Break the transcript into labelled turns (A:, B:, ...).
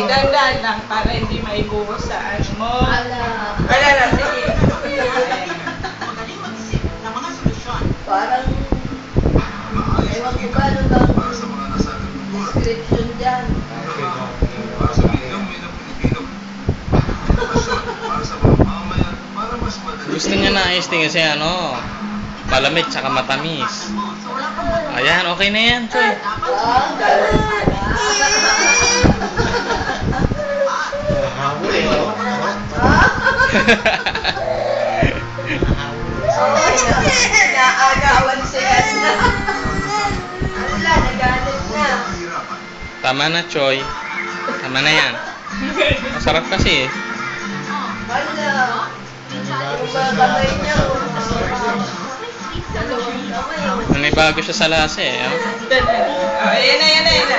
A: Okay, dandan lang para hindi maibuhos sa ano mo.
B: Ala.
A: Wala na, sige.
B: Parang, ewan ko ba ano lang description dyan.
C: Gusto niya na iced tea kasi ano, malamig tsaka matamis. Ayan, okay na yan, Choy.
B: Ah, ganun.
D: Habol eh. oh.
B: Naagawan siya. Wala, nagalit na.
C: Tama na, Choy. Tama na yan. Masarap kasi eh.
B: Wala. Yung babagay niya.
C: Nanibago siya sa lasa eh. Oh.
A: Oh, yan na, yan na, yan na.